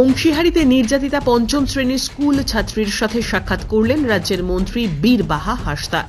বংশীহারিতে নির্যাতিতা পঞ্চম শ্রেণির স্কুল ছাত্রীর সাথে সাক্ষাৎ করলেন রাজ্যের মন্ত্রী বীর বাহা হাসদা।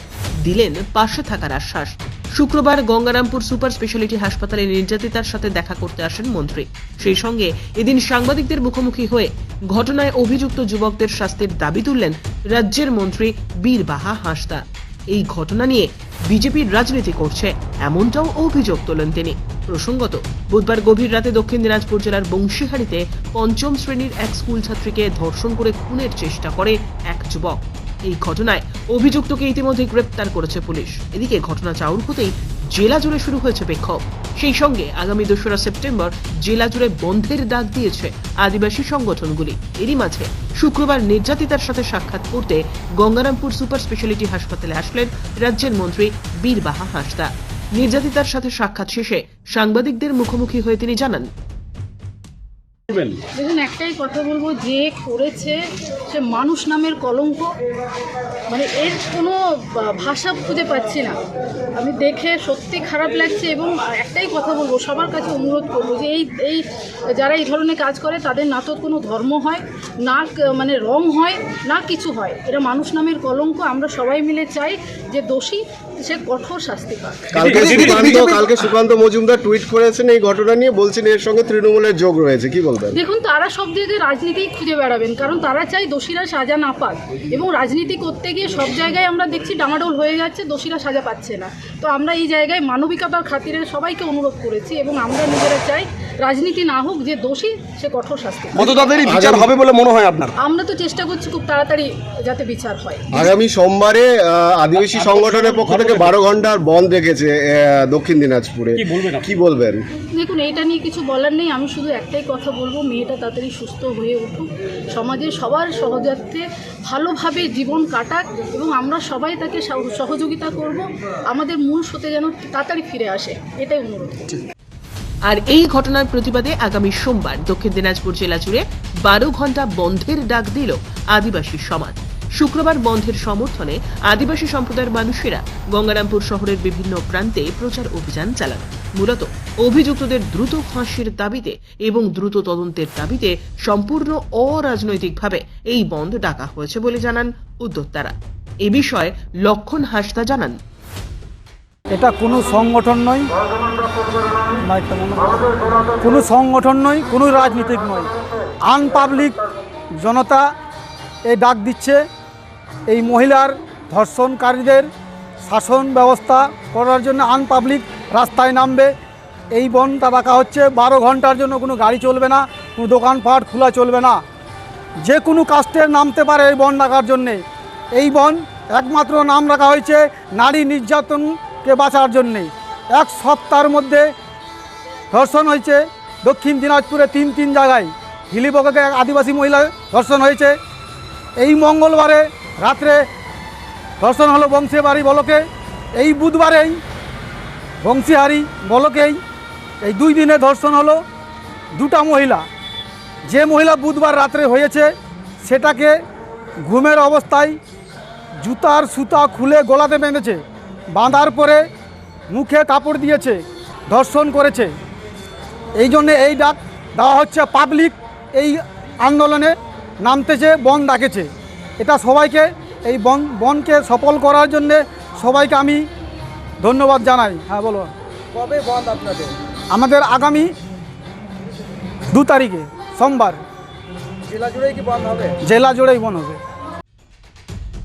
দিলেন পাশে থাকার আশ্বাস। শুক্রবার গঙ্গারামপুর সুপার স্পেশালিটি হাসপাতালে নির্যাতিতার সাথে দেখা করতে আসেন মন্ত্রী। সেই সঙ্গে এদিন সাংবাদিকদের মুখোমুখি হয়ে ঘটনায় অভিযুক্ত যুবকদের শাস্তির দাবি তুললেন রাজ্যের মন্ত্রী বীর বাহা হাসদা। এই ঘটনা নিয়ে বিজেপির রাজনীতি করছে। এমনটাও অভিযোগ তোলেন তিনি। প্রসঙ্গত, বুধবার গভীর রাতে দক্ষিণ দিনাজপুর জেলার বংশীহারিতে পঞ্চম শ্রেণির এক স্কুল ছাত্রীকে ধর্ষণ করে খুনের চেষ্টা করে এক যুবক। এই ঘটনায় অভিযুক্তকে ইতিমধ্যে গ্রেপ্তার করেছে পুলিশ। এদিকে ঘটনা চাউর হতেই জেলা জুড়ে শুরু হয়েছে বিক্ষোভ। সেই সঙ্গে আগামী দোসরা সেপ্টেম্বর জেলা জুড়ে বন্ধের ডাক দিয়েছে আদিবাসী সংগঠনগুলি। এরই মাঝে শুক্রবার নির্যাতিতার সাথে সাক্ষাৎ করতে গঙ্গারামপুর সুপার স্পেশালিটি হাসপাতালে আসলেন রাজ্যের মন্ত্রী বীরবাহা হাসদা। নির্যাতিতার সাথে সাক্ষাৎ শেষে সাংবাদিকদের মুখোমুখি হয়ে তিনি জানান, দেখুন, একটাই কথা বলব, যে করেছে সে মানুষ নামের কলঙ্ক। মানে এর কোনো ভাষা খুঁজে পাচ্ছি না। আমি দেখে সত্যি খারাপ লাগছে এবং একটাই কথা বলব সবার কাছে অনুরোধ করব যে এই এই যারা এই ধরনের কাজ করে তাদের না তো কোনো ধর্ম হয় না মানে রং হয় না কিছু হয়। এরা মানুষ নামের কলঙ্ক আমরা সবাই মিলে চাই যে দোষী সে কঠোর শাস্তি পাক। কালকে সুকান্ত কালকে সুকান্ত মজুমদার টুইট করেছেন এই ঘটনা নিয়ে বলছেন এর সঙ্গে তৃণমূলের যোগ রয়েছে কি বলবেন? দেখুন তারা সব জায়গায় রাজনীতি খুঁজে বেড়াবেন কারণ তারা চাই দোষীরা সাজা না পাক এবং রাজনীতি করতে গিয়ে সব জায়গায় আমরা দেখছি ডামাডোল হয়ে যাচ্ছে, দোষীরা সাজা পাচ্ছে না। তো আমরা এই জায়গায় মানবিকতার খাতিরে সবাইকে অনুরোধ করেছি এবং আমরা নিজেরা চাই রাজনীতি না হোক যে দোষী সে কঠোর শাস্তি। কত তাড়াতাড়ি বিচার হবে বলে মনে হয় আপনার? আমরা তো চেষ্টা করছি খুব তাড়াতাড়ি যাতে বিচার হয়। আগামী সোমবারে আদিবাসী সংগঠনের পক্ষ থেকে বারো ঘণ্টার বন্ধ রেখেছে দক্ষিণ দিনাজপুরে। কি বলবেন আপনি? কি বলবেন? দেখুন এটা নিয়ে কিছু বলার নেই। আমি শুধু একটাই কথা বলব মেয়েটা তাড়াতাড়ি সুস্থ হয়ে উঠুক। সমাজে সবার সহযাত্রে ভালোভাবে জীবন কাটাক এবং আমরা সবাই তাকে সহযোগিতা করব। আমাদের মূল স্রোতে যেন তাড়াতাড়ি ফিরে আসে এটাই অনুরোধ। আর এই ঘটনার প্রতিবাদে আগামী সোমবার দক্ষিণ দিনাজপুর জেলা জুড়ে বারো ঘণ্টা বন্ধের ডাক দিল আদিবাসী সমাজ। শুক্রবার বন্ধের সমর্থনে আদিবাসী সম্প্রদায়ের মানুষেরা গঙ্গারামপুর শহরের বিভিন্ন প্রান্তে প্রচার অভিযান চালান। মূলত অভিযুক্তদের দ্রুত ফাঁসির দাবিতে এবং দ্রুত তদন্তের দাবিতে সম্পূর্ণ অরাজনৈতিকভাবে এই বন্ধ ডাকা হয়েছে বলে জানান উদ্যোক্তারা। এ বিষয়ে লক্ষণ হাসদা জানান এটা কোনো সংগঠন নয়। কোনো সংগঠন নয়, কোনো রাজনীতিক নয়। আনপাবলিক জনতা এই ডাক দিচ্ছে, এই মহিলার ধর্ষণকারীদের শাসন ব্যবস্থা করার জন্য আনপাবলিক রাস্তায় নামবে। এই বনটা রাখা হচ্ছে, বারো ঘণ্টার জন্য কোনো গাড়ি চলবে না, কোনো দোকানপাট খোলা চলবে না। যে কোনো কাস্টের নামতে পারে এই বন রাখার জন্যে। এই বন একমাত্র নাম রাখা হয়েছে, নারী নির্যাতনকে বাঁচার জন্যে এক সপ্তাহের মধ্যে ধর্ষণ হয়েছে। দক্ষিণ দিনাজপুরে তিন তিন জায়গায় হিলিবকে এক আদিবাসী মহিলা ধর্ষণ হয়েছে। এই মঙ্গলবারে রাত্রে ধর্ষণ হলো বংশীবাড়ি বলকে। এই বুধবারেই বংশীহারি বলকেই এই দুই দিনে ধর্ষণ হলো দুটা মহিলা। যে মহিলা বুধবার রাত্রে হয়েছে সেটাকে ঘুমের অবস্থায় জুতার সুতা খুলে গলাতে বেঁধেছে। বাঁধার পরে মুখে কাপড় দিয়েছে ধর্ষণ করেছে। এই জন্যে এই ডাক দেওয়া হচ্ছে পাবলিক এই আন্দোলনে নামতেছে বন ডাকেছে। এটা সবাইকে এই বন বনকে সফল করার জন্যে সবাইকে আমি ধন্যবাদ জানাই। হ্যাঁ বলো কবে বন্ধ আপনাদের? আমাদের আগামী দু তারিখে সোমবার। জেলা জুড়েই কি বন্ধ হবে? জেলা জুড়েই বন হবে।